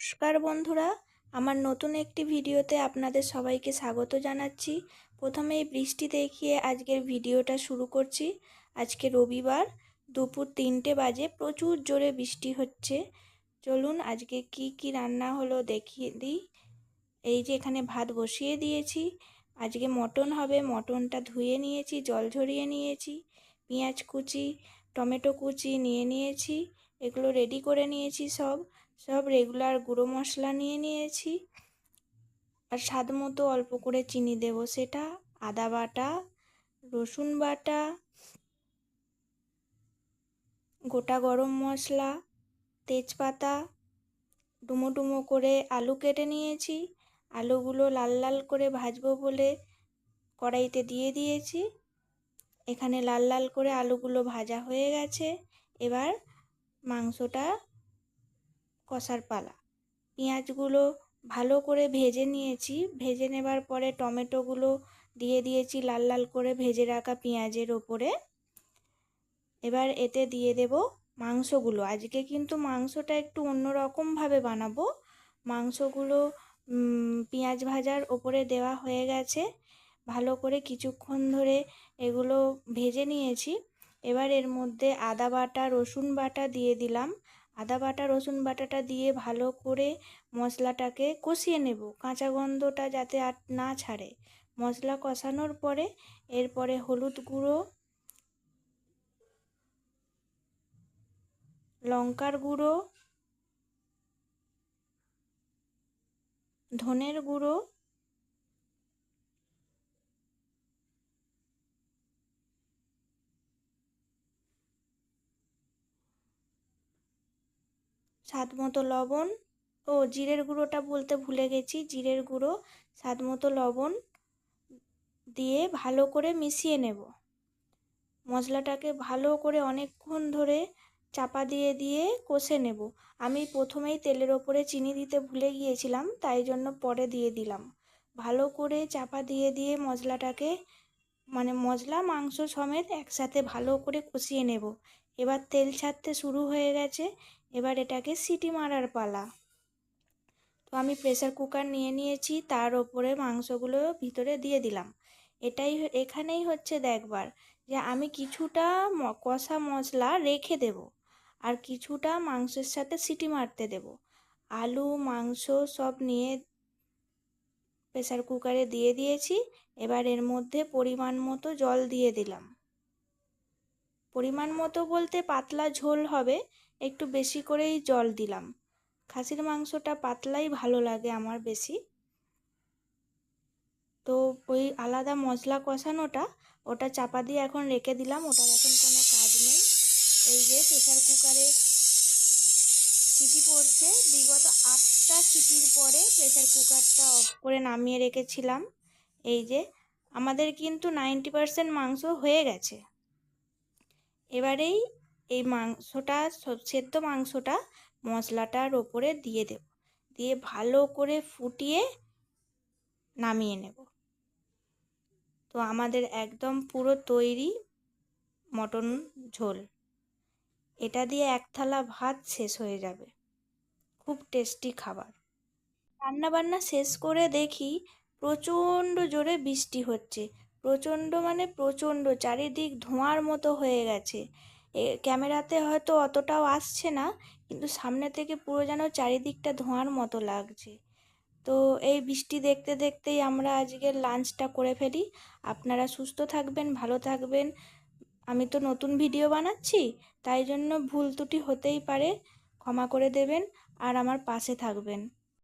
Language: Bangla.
নমস্কার বন্ধুরা, আমার নতুন একটি ভিডিওতে আপনাদের সবাইকে স্বাগত জানাচ্ছি। প্রথমেই বৃষ্টি দেখিয়ে আজকের ভিডিওটা শুরু করছি। আজকে রবিবার, দুপুর তিনটে বাজে, প্রচুর জোরে বৃষ্টি হচ্ছে। চলুন আজকে কি কি রান্না হলো দেখিয়ে দিই। এই যে এখানে ভাত বসিয়ে দিয়েছি। আজকে মটন হবে, মটনটা ধুয়ে নিয়েছি, জল ঝরিয়ে নিয়েছি, পেঁয়াজ কুচি, টমেটো কুচি নিয়ে নিয়েছি, এগুলো রেডি করে নিয়েছি সব। সব রেগুলার গুঁড়ো মশলা নিয়ে নিয়েছি। আর স্বাদ মতো অল্প করে চিনি দেব সেটা, আদা বাটা, রসুন বাটা, গোটা গরম মশলা, তেজপাতা, ডুমো ডুমো করে আলু কেটে নিয়েছি। আলুগুলো লাল লাল করে ভাজবো বলে কড়াইতে দিয়ে দিয়েছি। এখানে লাল লাল করে আলুগুলো ভাজা হয়ে গেছে। এবার মাংসটা কষার পালা। পেঁয়াজগুলো ভালো করে ভেজে নিয়েছি। ভেজে নেবার পরে টমেটোগুলো দিয়ে দিয়েছি লাল লাল করে ভেজে রাখা পেঁয়াজের ওপরে। এবার এতে দিয়ে দেব মাংসগুলো। আজকে কিন্তু মাংসটা একটু অন্যরকমভাবে বানাবো। মাংসগুলো পেঁয়াজ ভাজার ওপরে দেওয়া হয়ে গেছে। ভালো করে কিছুক্ষণ ধরে এগুলো ভেজে নিয়েছি। এবার এর মধ্যে আদা বাটা, রসুন বাটা দিয়ে দিলাম। আদা বাটা, রসুন বাটাটা দিয়ে ভালো করে মশলাটাকে কষিয়ে নেব। কাঁচা গন্ধটা যাতে আর না ছাড়ে। মশলা কষানোর পরে এরপরে হলুদ গুঁড়ো, লঙ্কার গুঁড়ো, ধনের গুঁড়ো স্বাদ মতো লবণ ও জিরের গুঁড়োটা বলতে ভুলে গেছি, জিরের গুঁড়ো, স্বাদ মতো লবণ দিয়ে ভালো করে মিশিয়ে নেব। মশলাটাকে ভালো করে অনেকক্ষণ ধরে চাপা দিয়ে দিয়ে কষে নেব। আমি প্রথমেই তেলের ওপরে চিনি দিতে ভুলে গিয়েছিলাম, তাই জন্য পরে দিয়ে দিলাম। ভালো করে চাপা দিয়ে দিয়ে মশলাটাকে মানে মশলা, মাংস সমেত একসাথে ভালো করে কষিয়ে নেব। এবার তেল ছাড়তে শুরু হয়ে গেছে এবার এটাকে সিটি মারার পালা। তো আমি প্রেসার কুকার নিয়ে নিয়েছি, তার ওপরে মাংসগুলো ভিতরে দিয়ে দিলাম। এটাই এখানেই হচ্ছে দেখবার যে আমি কিছুটা কষা মশলা রেখে দেব আর কিছুটা মাংসের সাথে সিটি মারতে দেব। আলু, মাংস সব নিয়ে প্রেসার কুকারে দিয়ে দিয়েছি, এবার এর মধ্যে পরিমাণ মতো জল দিয়ে দিলাম। পরিমাণ মতো বলতে পাতলা ঝোল হবে একটু বেশি করেই জল দিলাম। খাসির মাংসটা পাতলাই ভালো লাগে আমার বেশি। তো ওই আলাদা মশলা কষানোটা ওটা চাপা দিয়ে এখন রেখে দিলাম, ওটার এখন কোনো কাজ নেই। এই যে প্রেশার কুকারে সিটি পড়ছে, বিগত আটটা সিটির পরে প্রেশার কুকারটা অফ করে নামিয়ে রেখেছিলাম। এই যে আমাদের কিন্তু নাইনটি পারসেন্ট মাংস হয়ে গেছে। এবারেই এই মাংসটা সেদ্ধ মাংসটা মশলাটার ওপরে দিয়ে দেব। দিয়ে ভালো করে ফুটিয়ে নামিয়ে নেব। তো আমাদের একদম পুরো তৈরি মটন ঝোল। এটা দিয়ে এক থালা ভাত শেষ হয়ে যাবে। খুব টেস্টি খাবার। রান্না বান্না শেষ করে দেখি প্রচণ্ড জোরে বৃষ্টি হচ্ছে। প্রচণ্ড মানে প্রচণ্ড, চারিদিক ধোঁয়ার মতো হয়ে গেছে। ক্যামেরাতে হয়তো অতটাও আসছে না, কিন্তু সামনে থেকে পুরো যেন চারিদিকটা ধোঁয়ার মতো লাগছে। তো এই বৃষ্টি দেখতে দেখতেই আমরা আজকের লাঞ্চটা করে ফেলি। আপনারা সুস্থ থাকবেন, ভালো থাকবেন। আমি তো নতুন ভিডিও বানাচ্ছি, তাই জন্য ভুল ত্রুটি হতেই পারে, ক্ষমা করে দেবেন। আর আমার পাশে থাকবেন।